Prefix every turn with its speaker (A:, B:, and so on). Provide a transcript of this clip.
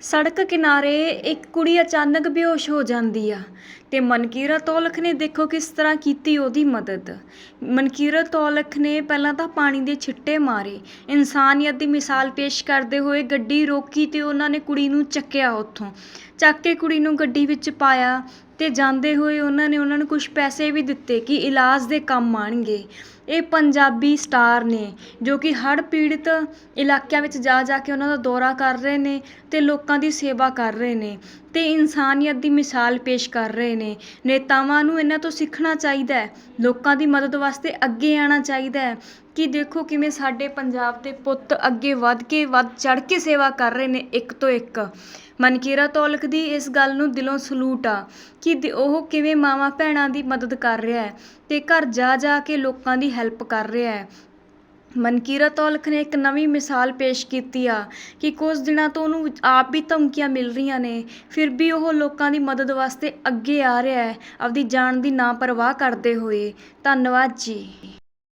A: ਸੜਕ ਕਿਨਾਰੇ ਇੱਕ ਕੁੜੀ ਅਚਾਨਕ ਬੇਹੋਸ਼ ਹੋ ਜਾਂਦੀ ਆ ਤੇ ਮਨਕੀਰਤ ਔਲਖ ਨੇ ਦੇਖੋ ਕਿਸ ਤਰ੍ਹਾਂ ਕੀਤੀ ਉਹਦੀ ਮਦਦ। ਮਨਕੀਰਤ ਔਲਖ ਨੇ ਪਹਿਲਾਂ ਤਾਂ ਪਾਣੀ ਦੇ ਛਿੱਟੇ ਮਾਰੇ। ਇਨਸਾਨੀਅਤ ਦੀ ਮਿਸਾਲ ਪੇਸ਼ ਕਰਦੇ ਹੋਏ ਗੱਡੀ ਰੋਕੀ ਤੇ ਉਹਨਾਂ ਨੇ ਕੁੜੀ ਨੂੰ ਚੱਕਿਆ ਉੱਥੋਂ। ਚੱਕ ਕੇ ਕੁੜੀ ਨੂੰ ਗੱਡੀ ਵਿੱਚ ਪਾਇਆ। ਅਤੇ ਜਾਂਦੇ ਹੋਏ ਉਹਨਾਂ ਨੇ ਉਹਨਾਂ ਨੂੰ ਕੁਛ ਪੈਸੇ ਵੀ ਦਿੱਤੇ ਕਿ ਇਲਾਜ ਦੇ ਕੰਮ ਆਉਣਗੇ ਇਹ ਪੰਜਾਬੀ ਸਟਾਰ ਨੇ, ਜੋ ਕਿ ਹੜ੍ਹ ਪੀੜਤ ਇਲਾਕਿਆਂ ਵਿੱਚ ਜਾ ਜਾ ਕੇ ਉਹਨਾਂ ਦਾ ਦੌਰਾ ਕਰ ਰਹੇ ਨੇ ਅਤੇ ਲੋਕਾਂ ਦੀ ਸੇਵਾ ਕਰ ਰਹੇ ਨੇ ਅਤੇ ਇਨਸਾਨੀਅਤ ਦੀ ਮਿਸਾਲ ਪੇਸ਼ ਕਰ ਰਹੇ ਨੇ। ਨੇਤਾਵਾਂ ਨੂੰ ਇਹਨਾਂ ਤੋਂ ਸਿੱਖਣਾ ਚਾਹੀਦਾ ਲੋਕਾਂ ਦੀ ਮਦਦ ਵਾਸਤੇ ਅੱਗੇ ਆਉਣਾ ਚਾਹੀਦਾ ਕਿ ਦੇਖੋ ਕਿਵੇਂ ਸਾਡੇ ਪੰਜਾਬ ਦੇ ਪੁੱਤ ਅੱਗੇ ਵੱਧ ਕੇ ਵੱਧ ਚੜ੍ਹ ਕੇ ਸੇਵਾ ਕਰ ਰਹੇ ਨੇ ਇੱਕ ਤੋਂ ਇੱਕ। ਮਨਕੀਰਾ ਔਲਖ ਦੀ ਇਸ ਗੱਲ ਨੂੰ ਦਿਲੋਂ ਸਲੂਟ ਆ ਕਿ ਦ- ਉਹ ਕਿਵੇਂ ਮਾਵਾਂ ਭੈਣਾਂ ਦੀ ਮਦਦ ਕਰ ਰਿਹਾ ਹੈ ਤੇ ਘਰ ਜਾ ਜਾ ਕੇ ਲੋਕਾਂ ਦੀ ਹੈਲਪ ਕਰ ਰਿਹਾ ਹੈ। ਮਨਕੀਰਤ ਔਲਖ ਨੇ ਇੱਕ ਨਵੀਂ ਮਿਸਾਲ ਪੇਸ਼ ਕੀਤੀ ਆ ਕਿ ਕੁਝ ਦਿਨਾਂ ਤੋਂ ਉਹਨੂੰ ਆਪ ਵੀ ਧਮਕੀਆਂ ਮਿਲ ਰਹੀਆਂ ਨੇ, ਫਿਰ ਵੀ ਉਹ ਲੋਕਾਂ ਦੀ ਮਦਦ ਵਾਸਤੇ ਅੱਗੇ ਆ ਰਿਹਾ ਹੈ, ਆਪਦੀ ਜਾਨ ਦੀ ਨਾ ਪਰਵਾਹ ਕਰਦੇ ਹੋਏ। ਧੰਨਵਾਦ ਜੀ।